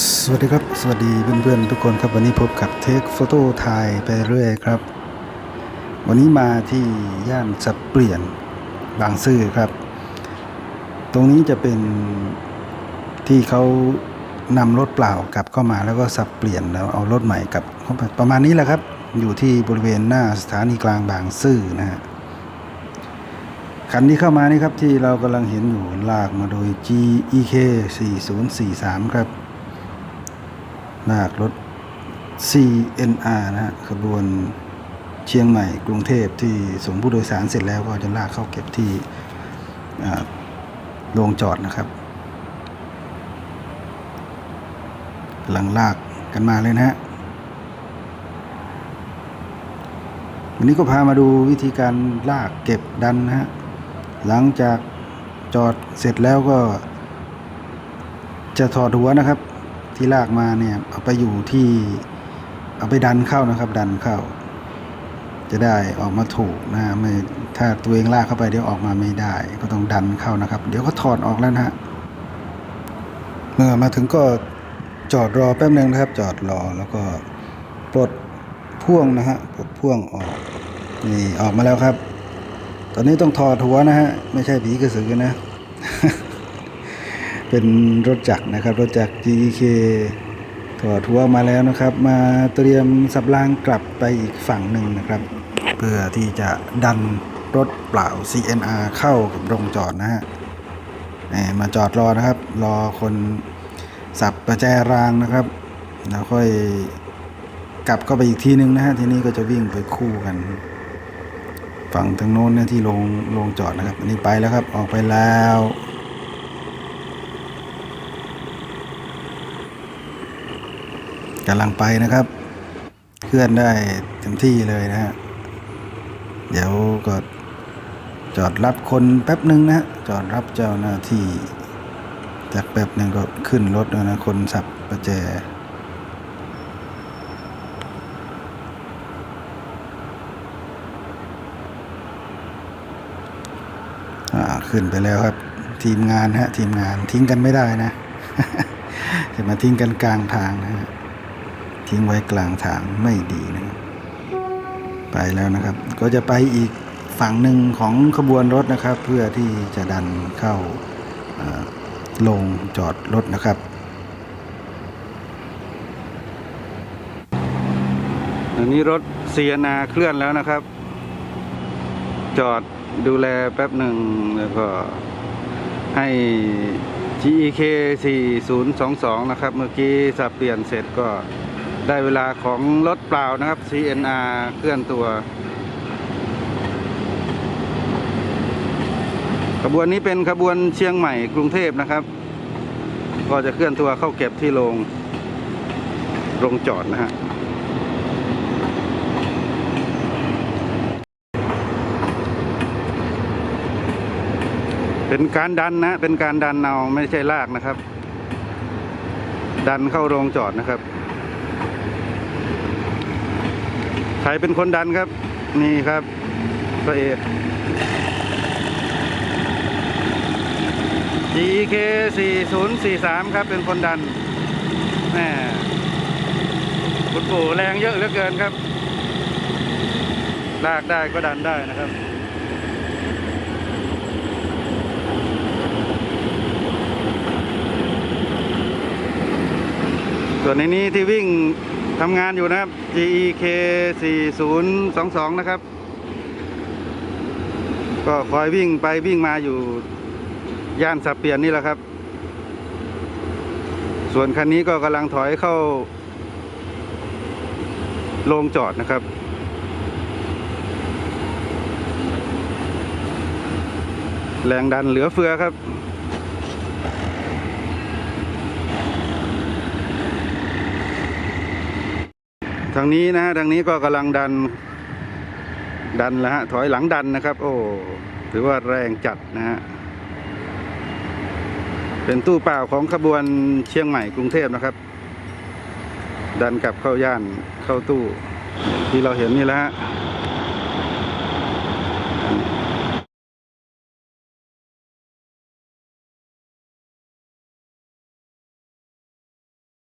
สวัสดีครับ สวัสดีเพื่อนๆทุกคนครับวันนี้พบกับเทคโฟโต้ถ่ายไปเรื่อยครับ วันนี้มาที่ย่านสับเปลี่ยนบางซื่อครับ ตรงนี้จะเป็นที่เขานำรถเปล่ากลับเข้ามาแล้วก็สับเปลี่ยนแล้วเอารถใหม่กลับเข้าไปประมาณนี้แหละครับ อยู่ที่บริเวณหน้าสถานีกลางบางซื่อนะฮะคันที่เข้ามานี่ครับที่เรากำลังเห็นอยู่ลากมาโดย GEK 4043 ครับ ลากรถ CNR นะฮะขบวนเชียงใหม่กรุงเทพที่ส่งผู้โดยสารเสร็จแล้วก็จะลากเข้าเก็บที่โรงจอดนะครับกำลังลากกันมาเลยนะฮะวันนี้ก็พามาดูวิธีการลากเก็บดันนะฮะหลังจากจอดเสร็จแล้วก็จะถอดหัวนะครับ ที่ลากมาเนี่ยเอาไปอยู่ที่เอาไปดันเข้านะครับ ดันเข้า จะได้ออกมาถูกนะไม่ถ้าตัวเองลากเข้าไปเดี๋ยวออกมาไม่ได้ ก็ต้องดันเข้านะครับ เดี๋ยวก็ถอดออกแล้วนะฮะเมื่อมาถึงก็จอดรอแป๊บหนึ่งนะครับ จอดรอแล้วก็ปลดพ่วงนะฮะปลดพ่วงออกนี่ออกมาแล้วครับ ตอนนี้ต้องถอดหัวนะฮะไม่ใช่ผีกระสือนะ เป็นรถจักรนะครับรถจักร GK ถอดหัวมาแล้วนะครับ มาเตรียมสับรางกลับไปอีกฝั่งหนึ่งนะครับ เพื่อที่จะดันรถเปล่า CNR เข้ากับโรงจอดนะฮะมมาจอดรอนะครับ รอคนสับประแจรางนะครับ แล้วค่อยกลับเข้าไปอีกทีนึงนะฮะทีนี้ก็จะวิ่งไปคู่กัน ฝั่งทางโน้นเนี่ยที่ลงลงจอดนะครับอันนี้ไปแล้วครับออกไปแล้ว กำลังไปนะครับ เคลื่อนได้เต็มที่เลยนะฮะเดี๋ยวก็จอดรับคนแป๊บหนึ่งนะจอดรับเจ้าหน้าที่ จากแป๊บหนึ่งก็ขึ้นรถแล้วนะ คนสับประแจอ่าขึ้นไปแล้วครับ ทีมงานฮะ ทีมงานทิ้งกันไม่ได้นะจะมาทิ้งกันกลางทางนะฮะ ทิ้งไว้กลางทางไม่ดีนะครับ ไปแล้วนะครับ ก็จะไปอีกฝั่งหนึ่งของขบวนรถนะครับ เพื่อที่จะดันเข้าอ่าลงจอดรถนะครับอันนี้รถเซียนาเคลื่อนแล้วนะครับ จอดดูแลแป๊บหนึ่งแล้วก็ให้ GEK 4022 นะครับ เมื่อกี้สับเปลี่ยนเสร็จก็ ได้เวลาของรถเปล่านะครับ CNR เคลื่อนตัวขบวนนี้เป็นขบวนเชียงใหม่กรุงเทพนะครับ ก็จะเคลื่อนตัวเข้าเก็บที่โรงโรงจอดนะฮะเป็นการดันนะ เป็นการดันเอาไม่ใช่ลากนะครับ ดันเข้าโรงจอดนะครับ ใครเป็นคนดันครับ นี่ครับพระเอก GK 4043 ครับ เป็นคนดันแหมคุณปู่แรงเยอะเหลือเกินครับลากได้ก็ดันได้นะครับส่วนในนี้ที่วิ่ง ทำงานอยู่นะครับ GEK 4022 นะครับ ก็คอยวิ่งไปวิ่งมาอยู่ย่านสับเปลี่ยนนี่แหละครับ ส่วนคันนี้ก็กำลังถอยเข้าโรงจอดนะครับ แรงดันเหลือเฟือครับ ทางนี้นะฮะทางนี้ก็กำลังดัน ดันแล้วฮะถอยหลังดันนะครับ โอ้ถือว่าแรงจัดนะฮะเป็นตู้เปล่าของขบวนเชียงใหม่กรุงเทพนะครับ ดันกลับเข้าย่านเข้าตู้ที่เราเห็นนี่แหละฮะ